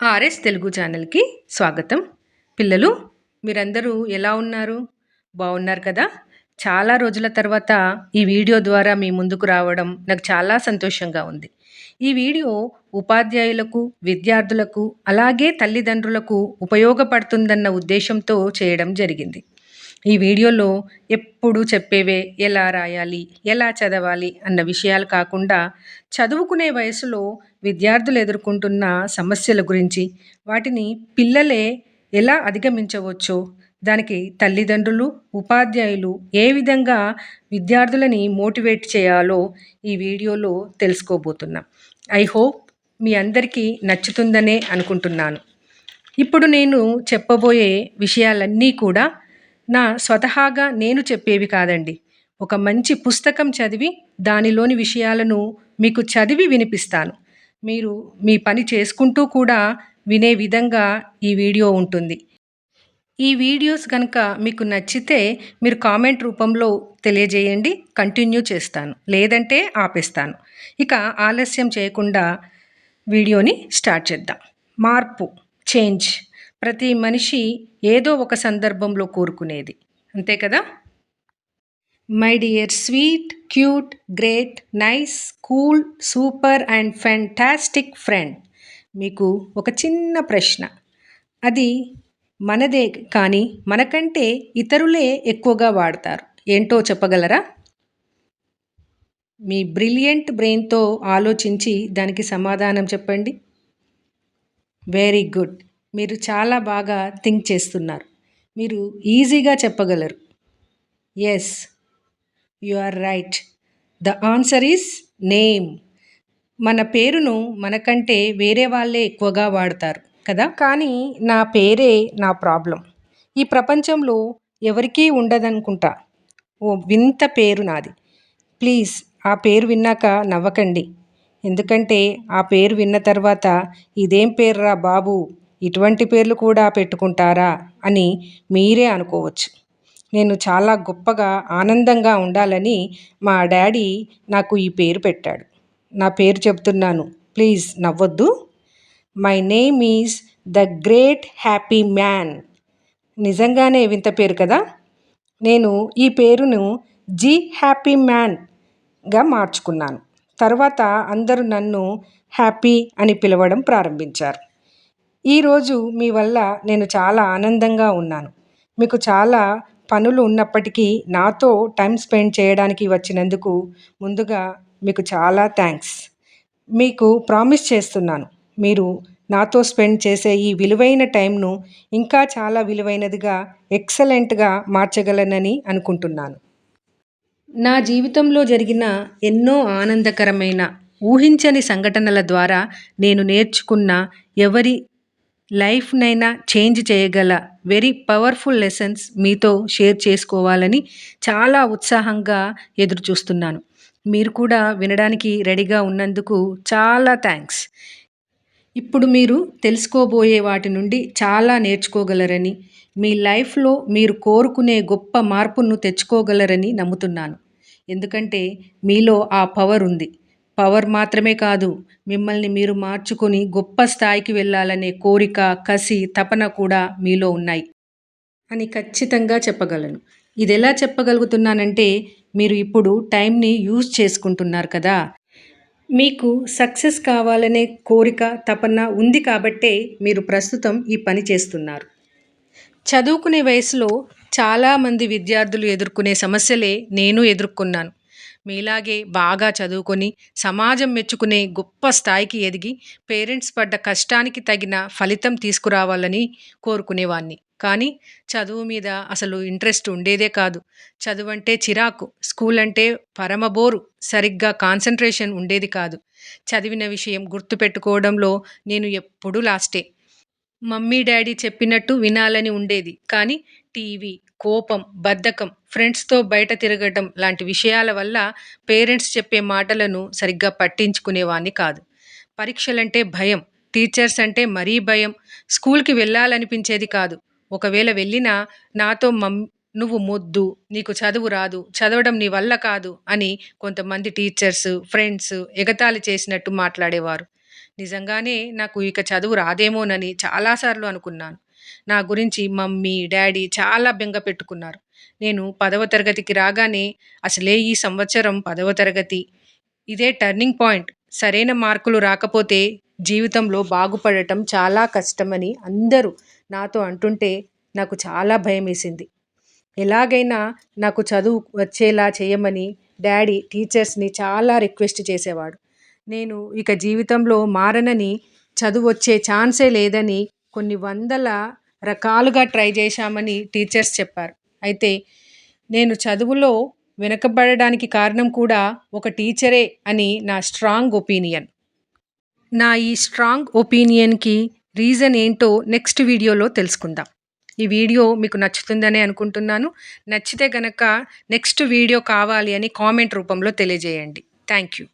RS Telugu ఛానల్కి స్వాగతం. పిల్లలు మీరందరూ ఎలా ఉన్నారు? బాగున్నారు కదా? చాలా రోజుల తర్వాత ఈ వీడియో ద్వారా మీ ముందుకు రావడం నాకు చాలా సంతోషంగా ఉంది. ఈ వీడియో ఉపాధ్యాయులకు విద్యార్థులకు అలాగే తల్లిదండ్రులకు ఉపయోగపడుతుందన్న ఉద్దేశంతో చేయడం జరిగింది. ఈ వీడియోలో ఎప్పుడు చెప్పేవే ఎలా రాయాలి ఎలా చదవాలి అన్న విషయాలు కాకుండా చదువుకునే వయసులో విద్యార్థులు ఎదుర్కొంటున్న సమస్యల గురించి వాటిని పిల్లలే ఎలా అధిగమించవచ్చో దానికి తల్లిదండ్రులు ఉపాధ్యాయులు ఏ విధంగా విద్యార్థులని మోటివేట్ చేయాలో ఈ వీడియోలో తెలుసుకోబోతున్నాం. ఐ హోప్ మీ అందరికీ నచ్చుతుందనే అనుకుంటున్నాను. ఇప్పుడు నేను చెప్పబోయే విషయాలన్నీ కూడా నా స్వతహాగా నేను చెప్పేవి కాదండి. ఒక మంచి పుస్తకం చదివి దానిలోని విషయాలను మీకు చదివి వినిపిస్తాను. మీరు మీ పని చేసుకుంటూ కూడా వినే విధంగా ఈ వీడియో ఉంటుంది. ఈ వీడియోస్ కనుక మీకు నచ్చితే మీరు కామెంట్ రూపంలో తెలియజేయండి. కంటిన్యూ చేస్తాను. లేదంటే ఆపేస్తాను. ఇక ఆలస్యం చేయకుండా వీడియోని స్టార్ట్ చేద్దాం. మార్పు. చేంజ్. ప్రతి మనిషి ఏదో ఒక సందర్భంలో కోరుకునేది. అంతే కదా? My dear sweet cute great nice cool super and fantastic friend. మీకు ఒక చిన్న ప్రశ్న. అది మనదే కానీ మనకంటే ఇతరులే ఎక్కువగా వాడతారు. ఏంటో చెప్పగలరా? మీ బ్రిలియంట్ బ్రెయిన్తో ఆలోచించి దానికి సమాధానం చెప్పండి. Very good. మీరు చాలా బాగా థింక్ చేస్తున్నారు. మీరు ఈజీగా చెప్పగలరు. Yes you are right the answer is name మన పేరును మనకంటే వేరే వాళ్ళే ఎక్కువగా వాడతారు కదా? కానీ నా పేరే నా ప్రాబ్లం ఈ ప్రపంచంలో ఎవరికీ ఉండదనుకుంటా. ఓ వింత పేరు నాది. ప్లీజ్ ఆ పేరు విన్నాక నవ్వకండి. ఎందుకంటే ఆ పేరు విన్న తర్వాత ఇదేం పేర్రా బాబు? ఇటువంటి పేర్లు కూడా పెట్టుకుంటారా అని మీరే అనుకోవచ్చు. నేను చాలా గొప్పగా ఆనందంగా ఉండాలని మా డాడీ నాకు ఈ పేరు పెట్టాడు. నా పేరు చెప్తున్నాను please నవ్వొద్దు. My name is the great happy man. నిజంగానే వింత పేరు కదా? నేను ఈ పేరును జీ హ్యాపీ మ్యాన్గా మార్చుకున్నాను. తర్వాత అందరూ నన్ను హ్యాపీ అని పిలవడం ప్రారంభించారు. ఈరోజు మీ వల్ల నేను చాలా ఆనందంగా ఉన్నాను. మీకు చాలా పనులు ఉన్నప్పటికీ నాతో టైం స్పెండ్ చేయడానికి వచ్చినందుకు ముందుగా మీకు చాలా థ్యాంక్స్. మీకు ప్రామిస్ చేస్తున్నాను. మీరు నాతో స్పెండ్ చేసే ఈ విలువైన టైంను ఇంకా చాలా విలువైనదిగా ఎక్సలెంట్గా మార్చగలనని అనుకుంటున్నాను. నా జీవితంలో జరిగిన ఎన్నో ఆనందకరమైన ఊహించని సంఘటనల ద్వారా నేను నేర్చుకున్న ఎవరి లైఫ్నైనా చేంజ్ చేయగల వెరీ పవర్ఫుల్ లెసన్స్ మీతో షేర్ చేసుకోవాలని చాలా ఉత్సాహంగా ఎదురు చూస్తున్నాను మీరు కూడా వినడానికి రెడీగా ఉన్నందుకు చాలా థ్యాంక్స్. ఇప్పుడు మీరు తెలుసుకోబోయే వాటి నుండి చాలా నేర్చుకోగలరని మీ లైఫ్లో మీరు కోరుకునే గొప్ప మార్పును తెచ్చుకోగలరని నమ్ముతున్నాను. ఎందుకంటే మీలో ఆ పవర్ ఉంది. పవర్ మాత్రమే కాదు మిమ్మల్ని మీరు మార్చుకొని గొప్ప స్థాయికి వెళ్ళాలనే కోరిక కసి తపన కూడా మీలో ఉన్నాయి. అని ఖచ్చితంగా చెప్పగలను. ఇది ఎలా చెప్పగలుగుతున్నానంటే మీరు ఇప్పుడు టైంని యూజ్ చేసుకుంటున్నారు కదా. మీకు సక్సెస్ కావాలనే కోరిక తపన ఉంది కాబట్టే మీరు ప్రస్తుతం ఈ పని చేస్తున్నారు. చదువుకునే వయసులో చాలామంది విద్యార్థులు ఎదుర్కొనే సమస్యలే నేను ఎదుర్కొన్నాను. మీలాగే బాగా చదువుకొని సమాజం మెచ్చుకునే గొప్ప స్థాయికి ఎదిగి పేరెంట్స్ పడ్డ కష్టానికి తగిన ఫలితం తీసుకురావాలని కోరుకునేవాణ్ణి. కానీ చదువు మీద అసలు ఇంట్రెస్ట్ ఉండేదే కాదు. చదువు అంటే చిరాకు స్కూల్ అంటే పరమబోరు సరిగ్గా కాన్సన్ట్రేషన్ ఉండేది కాదు. చదివిన విషయం గుర్తుపెట్టుకోవడంలో నేను ఎప్పుడూ లాస్టే. మమ్మీ డాడీ చెప్పినట్టు వినాలని ఉండేది. కానీ టీవీ కోపం బద్ధకం ఫ్రెండ్స్తో బయట తిరగటం లాంటి విషయాల వల్ల పేరెంట్స్ చెప్పే మాటలను సరిగ్గా పట్టించుకునేవాణ్ణి కాదు. పరీక్షలంటే భయం టీచర్స్ అంటే మరీ భయం స్కూల్కి వెళ్ళాలనిపించేది కాదు. ఒకవేళ వెళ్ళినా నాతో మమ్ నువ్వు మొద్దు నీకు చదువు రాదు చదవడం నీ వల్ల కాదు అని కొంతమంది టీచర్స్ ఫ్రెండ్స్ ఎగతాళి చేసినట్టు మాట్లాడేవారు. నిజంగానే నాకు ఇక చదువు రాదేమోనని చాలాసార్లు అనుకున్నాను. నా గురించి మమ్మీ డాడీ చాలా బెంగ పెట్టుకున్నారు. నేను పదవ తరగతికి రాగానే అసలే ఈ సంవత్సరం పదవ తరగతి. ఇదే టర్నింగ్ పాయింట్ సరైన మార్కులు రాకపోతే జీవితంలో బాగుపడటం చాలా కష్టమని అందరూ నాతో అంటుంటే నాకు చాలా భయం వేసింది ఎలాగైనా నాకు చదువు వచ్చేలా చేయమని డాడీ టీచర్స్ని చాలా రిక్వెస్ట్ చేసేవాడు. నేను ఇక జీవితంలో మారనని చదువు వచ్చే ఛాన్సే లేదని కొన్ని వందల రకాలుగా ట్రై చేశామని టీచర్స్ చెప్పారు. అయితే నేను చదువులో వెనకబడడానికి కారణం కూడా ఒక టీచరే అని నా స్ట్రాంగ్ ఒపీనియన్. నా ఈ స్ట్రాంగ్ ఒపీనియన్కి రీజన్ ఏంటో నెక్స్ట్ వీడియోలో తెలుసుకుందాం. ఈ వీడియో మీకు నచ్చుతుందనే అనుకుంటున్నాను. నచ్చితే గనక నెక్స్ట్ వీడియో కావాలి అని కామెంట్ రూపంలో తెలియజేయండి. Thank you